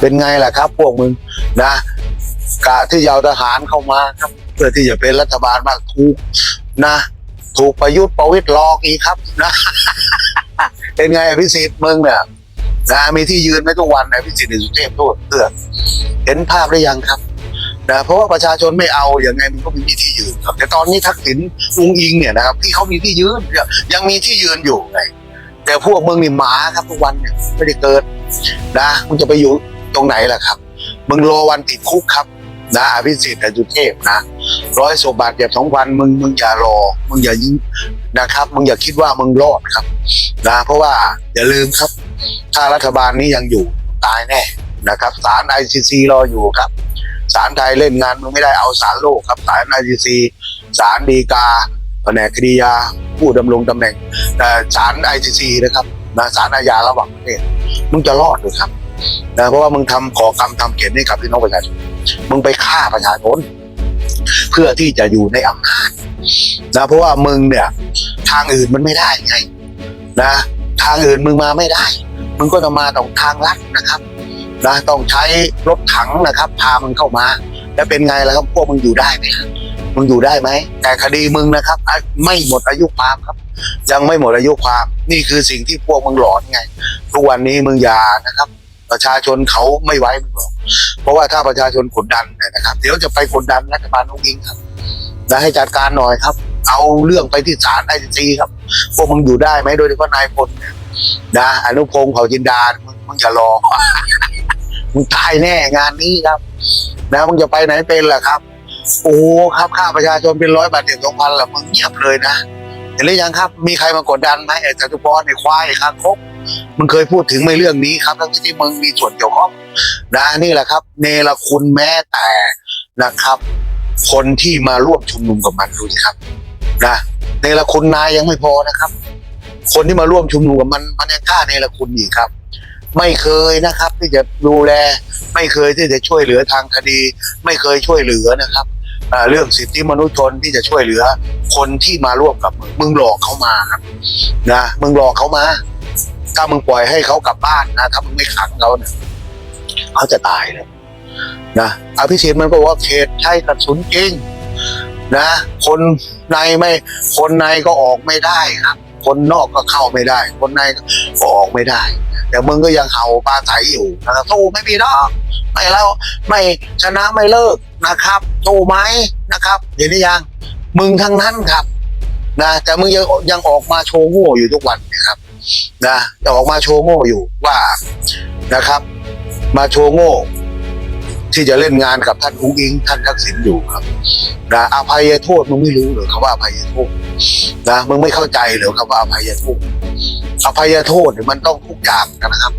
เป็นไงล่ะครับ พวกมึงนะกะที่จะเอาทหารเข้ามาครับ เพื่อที่จะเป็นรัฐบาลมากถูกนะ ถูกประยุทธ์ประวิตรลอกอีกครับนะเป็นไงอภิสิทธิ์มึงเนี่ยนะมีที่ยืนไหมทุกวันนะอภิสิทธิ์ในสุเทพโทษเพื่อเห็นภาพหรือยังครับนะเพราะว่าประชาชนไม่เอาอย่างไงมันก็ไม่มีที่ยืนครับ แต่ตอนนี้ทักษิณลุงอิงเนี่ยนะครับที่เขามีที่ยืนยังมีที่ยืนอยู่ไงแต่พวกมึงนี่หมาครับทุกวันเนี่ยไม่ได้เกิดนะมึงจะไปอยู่ ตรงไหนล่ะครับ มึงรอวันติดคุกครับนะอภิสิทธิ์แต่จุเทพนะร้อยศพบาดเจ็บสองพันมึงมึงอย่ารอ มึงอย่ายิงนะครับ มึงอย่าคิดว่ามึงรอดครับนะเพราะว่าอย่าลืมครับ ถ้ารัฐบาลนี้ยังอยู่ตายแน่นะครับศาลไอซีซีรออยู่ครับศาลไทยเล่นงานมึงไม่ได้เอาศาลโลกครับศาลไอซีซีศาลฎีกาแผนกคดียาผู้ดำรงตำแหน่งแต่ศาลไอซีซีนะครับนะศาลอาญาระหว่างประเทศมึงจะรอดหรือครับ นะเพราะว่ามึงทำขอกรรมทำเขียนให้กับพี่น้องประชาชนมึงไปฆ่าประชาชนเพื่อที่จะอยู่ในอำนาจนะเพราะว่ามึงเนี่ย ทางอื่นมันไม่ได้ไงนะทางอื่นมึงมาไม่ได้ มึงก็จะมาตรงทางลัดนะครับนะต้องใช้รถถังนะครับพามึงเข้ามา แล้วเป็นไงล่ะครับพวกมึงอยู่ได้ไหมมึงอยู่ได้ไหมแต่คดีมึงนะครับ ไม่หมดอายุความครับ ยังไม่หมดอายุความ นี่คือสิ่งที่พวกมึงหลอนไงทุกวันนี้มึงอย่านะครับ ประชาชนเขาไม่ไว้มึงหรอก เพราะว่าถ้าประชาชนกดดันเนี่ยนะครับ เดี๋ยวจะไปกดดันรัฐบาลองค์อิงครับนะให้จัดการหน่อยครับ เอาเรื่องไปที่ศาลไอซีครับพวกมึงอยู่ได้ไหมโดยเฉพาะนายพลเนี่ยนะอนุพงศ์เผ่าจินดามึงมึงอย่ารอมึงตายแน่งานนี้ครับ นะมึงจะไปไหนเป็นล่ะครับ โอ้ครับค่าประชาชนเป็นร้อยบาทเจ็ดสองพันละมึงเงียบเลยนะเห็นหรือยังครับ มีใครมากดดันไหมไอ้จตุพรไอ้ควายไอ้คางคก มึงเคยพูดถึงไม่เรื่องนี้ครับ ทั้งที่มึงมีส่วนเกี่ยวข้องนะนี่แหละครับ เนรคุณแม้แต่นะครับ คนที่มาร่วมชุมนุมกับมันดูสิครับนะเนรคุณนายยังไม่พอนะครับ คนที่มาร่วมชุมนุมกับมันมันยังกล้าเนรคุณอีกครับ ไม่เคยนะครับ ที่จะดูแล ไม่เคยที่จะช่วยเหลือทางคดี ไม่เคยช่วยเหลือนะครับเรื่องสิทธิมนุษยชนที่จะช่วยเหลือ คนที่มาร่วมกับมึงมึงหลอกเขามาครับนะมึงหลอกเขามา ถ้ามึงปล่อยให้เขากลับบ้านนะถ้ามึงไม่ขังเขาเนี่ยเขาจะตายเลยนะอภิสิทธิ์มันก็ว่าเขตใช้กระสุนจริงนะ คนในไม่คนในก็ออกไม่ได้ครับ คนนอกก็เข้าไม่ได้ คนในก็ออกไม่ได้ แต่มึงก็ยังเห่าปลาไถอยู่นะครับสู้ไม่มีหรอกไม่แล้วไม่ชนะไม่เลิกนะครับสู้ไหมนะครับเห็นหรือยัง มึงทั้งนั้นครับนะแต่มึงยังยังออกมาโชว์โง่อยู่ทุกวันนะครับ นะจะออกมาโชว์โง่อยู่ว่านะครับ มาโชว์โง่ ที่จะเล่นงานกับท่านอุ้งอิง ท่านทักษิณอยู่ครับนะอภัยโทษมึงไม่รู้หรือคำว่าอภัยโทษนะมึงไม่เข้าใจหรือคำว่าอภัยโทษอภัยโทษเนี่ยมันต้องทุกอย่างนะครับ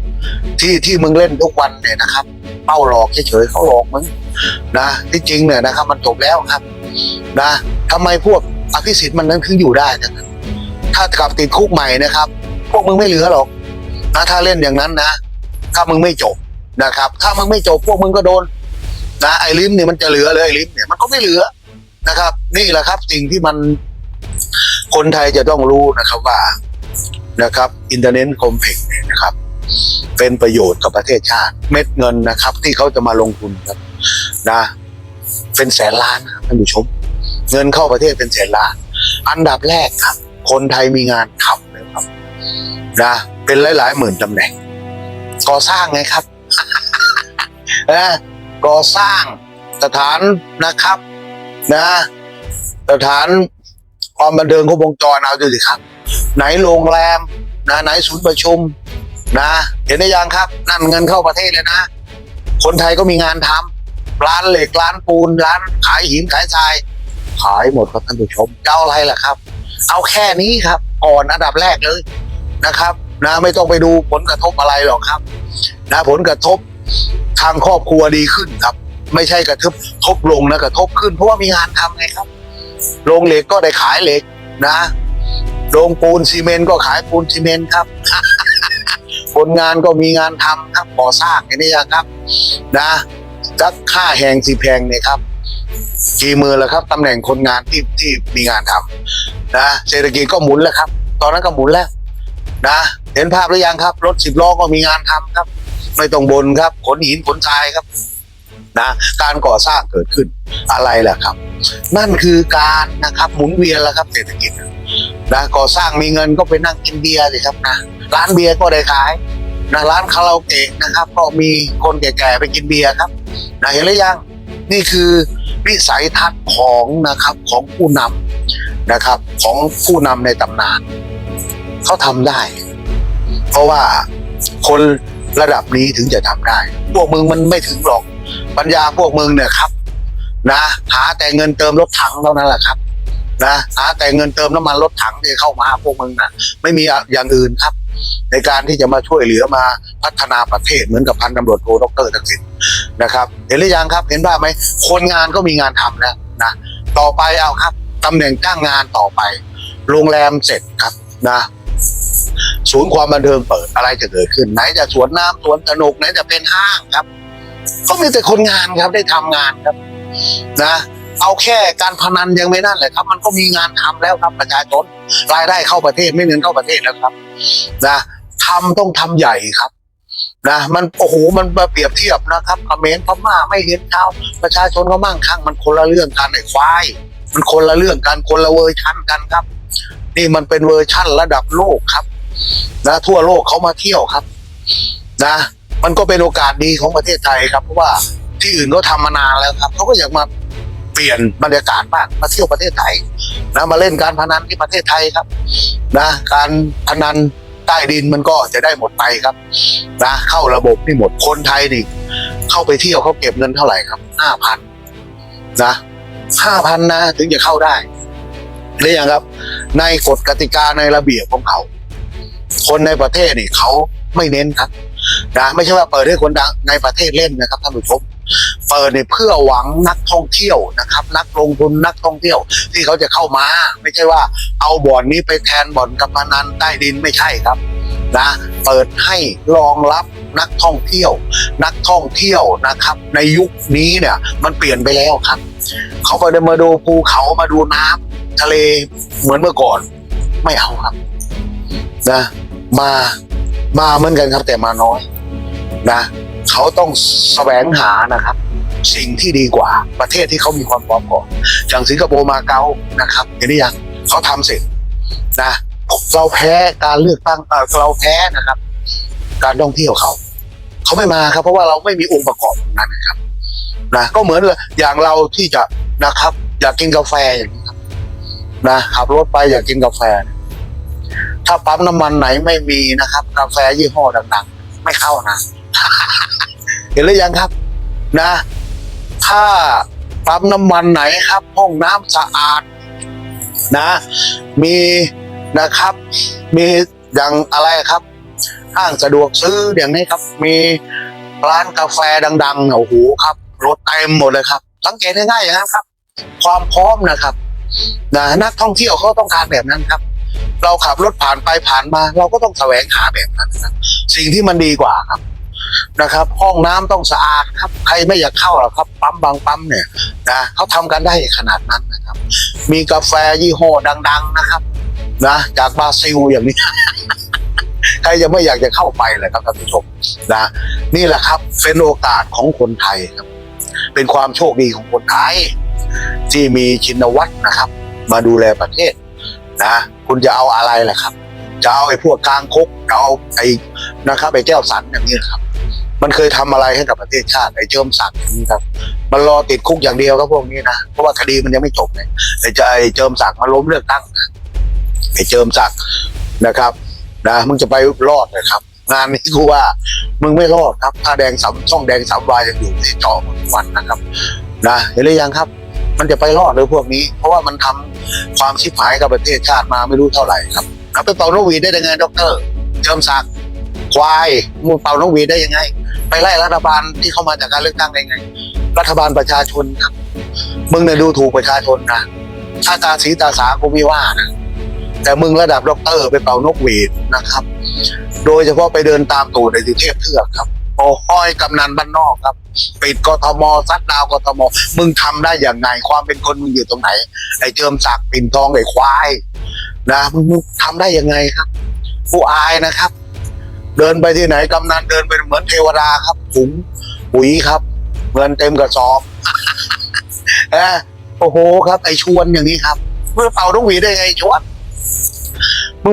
ที่ที่มึงเล่นทุกวันเนี่ยนะครับเป้าหลอกเฉยๆเขาหลอกมึงนะที่จริงเนี่ยนะครับ มันจบแล้วครับ นะทำไมพวกอภิสิทธิ์มันนั้นคืออยู่ได้นะครับถ้ากลับติดคุกใหม่นะครับ พวกมึงไม่เหลือหรอกนะถ้าเล่นอย่างนั้นนะ ถ้ามึงไม่จบนะครับ ถ้ามึงไม่จบพวกมึงก็โดนนะไอ้ลิมเนี่ยมันจะเหลือเลยไอ้ลิมเนี่ยมันก็ไม่เหลือนะครับ นี่แหละครับสิ่งที่มันคนไทยจะต้องรู้นะครับว่านะครับอินเทอร์เน็ตคอมเพล็กซ์นะครับ เป็นประโยชน์กับประเทศชาติ เม็ดเงินนะครับ ที่เขาจะมาลงทุนครับนะ เป็นแสนล้านนะท่านผู้ชม เงินเข้าประเทศเป็นแสนล้าน อันดับแรกครับ คนไทยมีงานทำ นะครับนะเป็นหลายๆหมื่นตำแหน่ง ก่อสร้างไงครับนะก่อสร้างสถานนะครับ นะ สถานความบันเทิงครบวงจรเอาดูสิครับ ไหนโรงแรม นะ ไหนศูนย์ประชุม นะ เห็นได้ยังครับ นั่นเงินเข้าประเทศเลยนะ คนไทยก็มีงานทำร้านเหล็กร้านปูนร้านขายหินขายทราย ขายหมดครับท่านผู้ชมจะเอาอะไรล่ะครับ เอาแค่นี้ครับ ก่อนอันดับแรกเลย นะครับนะไม่ต้องไปดูผลกระทบอะไรหรอกครับนะผลกระทบทางครอบครัวดีขึ้นครับ ไม่ใช่กระทบทบลงนะกระทบขึ้น เพราะว่ามีงานทำไงครับโรงเหล็กก็ได้ขายเหล็กนะโรงปูนซีเมนต์ก็ขายปูนซีเมนต์ครับคนงานก็มีงานทำครับก่อสร้างอย่างนี้ครับ นะจักค่าแหงสีแพงเนี่ยครับกี่มือแล้วครับตำแหน่งคนงานที่ที่มีงานทำนะเศรษฐกิจก็หมุนแล้วครับ ตอนนั้นก็หมุนแล้ว นะ เห็นภาพหรือยังครับ รถสิบล้อก็มีงานทำครับ ไม่ต้องบนครับขนหินขนทรายครับนะการก่อสร้างเกิดขึ้นอะไรล่ะครับ นั่นคือการนะครับหมุนเวียนแล้วครับเศรษฐกิจนะก่อสร้างมีเงินก็ไปนั่งกินเบียร์สิครับนะร้านเบียร์ก็ได้ขายนะร้านคาราโอเกะนะครับ ก็มีคนแก่ๆไปกินเบียร์ครับนะเห็นหรือยังนี่คือวิสัยทัศน์ของนะครับของผู้นำนะครับของผู้นำในตำนาน เขาทำได้ เพราะว่าคนระดับนี้ถึงจะทำได้ พวกมึงมันไม่ถึงหรอก ปัญญาพวกมึงเนี่ยครับ นะ หาแต่เงินเติมรถถังเท่านั้นแหละครับ นะหาแต่เงินเติมน้ำมันรถถังที่เข้ามาพวกมึงนะไม่มีอย่างอื่นครับ ในการที่จะมาช่วยเหลือมาพัฒนาประเทศเหมือนกับพันตำรวจโทดรทักษิณนะครับ เห็นหรือยังครับ เห็นบ้างไหมคนงานก็มีงานทำแล้วนะต่อไปเอาครับตำแหน่งจ้างงานต่อไป โรงแรมเสร็จครับนะ ศูนย์ความบันเทิงเปิดอะไรจะเกิดขึ้น ไหนจะสวนน้ำสวนสนุกไหนจะเป็นห้างครับ ก็มีแต่คนงานครับได้ทำงานครับ นะ เอาแค่การพนันยังไม่นั่นเลยครับ มันก็มีงานทำแล้วครับประชาชนรายได้เข้าประเทศไม่เงินเข้าประเทศแล้วครับ นะทำต้องทำใหญ่ครับนะมันโอ้โหมันมาเปรียบเทียบนะครับอเมรพม่าไม่เห็นเท้าประชาชนก็มั่งคั่งมันคนละเรื่องกันไอ้ควายมันคนละเรื่องกันคนละเวอร์ชันกันครับ นี่มันเป็นเวอร์ชั่นระดับโลกครับ นะทั่วโลกเขามาเที่ยวครับ นะ มันก็เป็นโอกาสดีของประเทศไทยครับเพราะว่าที่อื่นก็ทำมานานแล้วครับเขาก็อยากมาเปลี่ยนบรรยากาศบ้างมาเที่ยวประเทศไทยนะมาเล่นการพนันที่ประเทศไทยครับ นะ การพนันใต้ดินมันก็จะได้หมดไปครับ นะเข้าระบบนี่หมดคนไทยนี่เข้าไปเที่ยวเขาเก็บเงินเท่าไหร่ครับห้าพันนะห้าพันนะถึงจะเข้าได้ได้ยังครับ ในกฎกติกาในระเบียบของเขา คนในประเทศนี่เขาไม่เน้นครับนะไม่ใช่ว่าเปิดให้คนดังในประเทศเล่นนะครับท่านผู้ชมเปิดเนี่ยเพื่อหวังนักท่องเที่ยวนะครับ นักลงทุนนักท่องเที่ยว ที่เขาจะเข้ามา ไม่ใช่ว่าเอาบ่อนนี้ไปแทนบ่อนการพนันใต้ดินไม่ใช่ครับนะเปิดให้รองรับนักท่องเที่ยว นักท่องเที่ยวนะครับ ในยุคนี้เนี่ยมันเปลี่ยนไปแล้วครับ เขาไปมาดูภูเขามาดูน้ำทะเลเหมือนเมื่อก่อน ไม่เอาครับ นะ มามาเหมือนกันครับแต่มาน้อยนะเขาต้องแสวงหานะครับ สิ่งที่ดีกว่าประเทศที่เขามีความพร้อมก่อนอย่างสิงคโปร์มาเก๊านะครับเห็นหรือยังเขาทำเสร็จนะเราแพ้การเลือกตั้งเราแพ้นะครับ การท่องเที่ยวเขาเขาไม่มาครับ เพราะว่าเราไม่มีองค์ประกอบตรงนั้นครับนะก็เหมือนอย่างเราที่จะนะครับ อยากกินกาแฟอย่างนี้ครับนะขับรถไปอยากกินกาแฟ ถ้าปั๊มน้ำมันไหนไม่มีนะครับ กาแฟยี่ห้อดังๆ ไม่เข้านะ เห็นหรือยังครับ นะ ถ้าปั๊มน้ำมันไหนครับ ห้องน้ำสะอาด นะ มีนะครับ มีอย่างอะไรครับห้างสะดวกซื้ออย่างนี้ครับ มีร้านกาแฟดังๆโอ้โหครับรถเต็มหมดเลยครับ สังเกตง่ายๆอย่างนั้นครับ ความพร้อมนะครับนะนักท่องเที่ยวเขาต้องการแบบนั้นครับ เราขับรถผ่านไปผ่านมา เราก็ต้องแสวงหาแบบนั้นนะครับสิ่งที่มันดีกว่าครับนะครับ ห้องน้ำต้องสะอาดครับ ใครไม่อยากเข้าหรอกครับ ปั๊มบางปั๊มเนี่ยนะเขาทำกันได้ขนาดนั้นนะครับ มีกาแฟยี่ห้อดัง ๆนะครับนะจากบราซิลอย่างนี้ ใครจะไม่อยากจะเข้าไปเลยครับท่านผู้ชมนะนี่แหละครับเป็นโอกาสของคนไทยครับ เป็นความโชคดีของคนไทยที่มีชินวัตรนะครับ มาดูแลประเทศ นะ คุณจะเอาอะไรล่ะครับ จะเอาไอ้พวกกลางคกจะเอาไอ้นะครับไอ้แก้วสันอย่างนี้ครับ มันเคยทำอะไรให้กับประเทศชาติไอ้เจิมศักดิ์อย่างนี้ครับ มันรอติดคุกอย่างเดียวครับพวกนี้นะเพราะว่าคดีมันยังไม่จบเลยไอ้จไอ้เจิมศักดิ์มาล้มเลือกตั้งนะไอ้เจิมศักดิ์นะครับนะมึงจะไปรอดนะครับ งานนี้กูว่ามึงไม่รอดครับถ้าแดงสามช่องแดงสามวายยังอยู่ในจอวันนะครับ นะเห็นหรือยังครับ มันจะไปรอดเลยพวกนี้ เพราะว่ามันทำความชิบหายกับประเทศชาติมาไม่รู้เท่าไหร่ครับเอาไปเป่านกหวีดได้ยังไงดอกเตอรเจิมศักดิ์ควายมึงเป่านกหวีดได้ยังไง ไปไล่รัฐบาลที่เข้ามาจากการเลือกตั้งได้ยังไง รัฐบาลประชาชนครับมึงเนี่ยดูถูกประชาชนนะถ้าตาสีตาสากูไม่ว่านะแต่มึงระดับด็อกเตอร์ไปเป่านกหวีดนะครับ โดยเฉพาะไปเดินตามตูดในสุเทพเทือกครับ โอ้ห้อยกำนันบ้านนอกครับ ปิดกทมซัดดาวกทมมึงทำได้อย่างไงความเป็นคนมึงอยู่ตรงไหน ไอ้เจิมศักดิ์ปิ่นทองไอ้ควายนะมึงมึงทำได้ยังไงครับ ผู้อายนะครับ เดินไปที่ไหนกำนันเดินไปเหมือนเทวดาครับถุงปุ๋ยครับเงินเต็มกระสอบออโอ้โหครับ ไอชวนอย่างนี้ครับเพื่อเป่าทุกหวีได้ไงชวน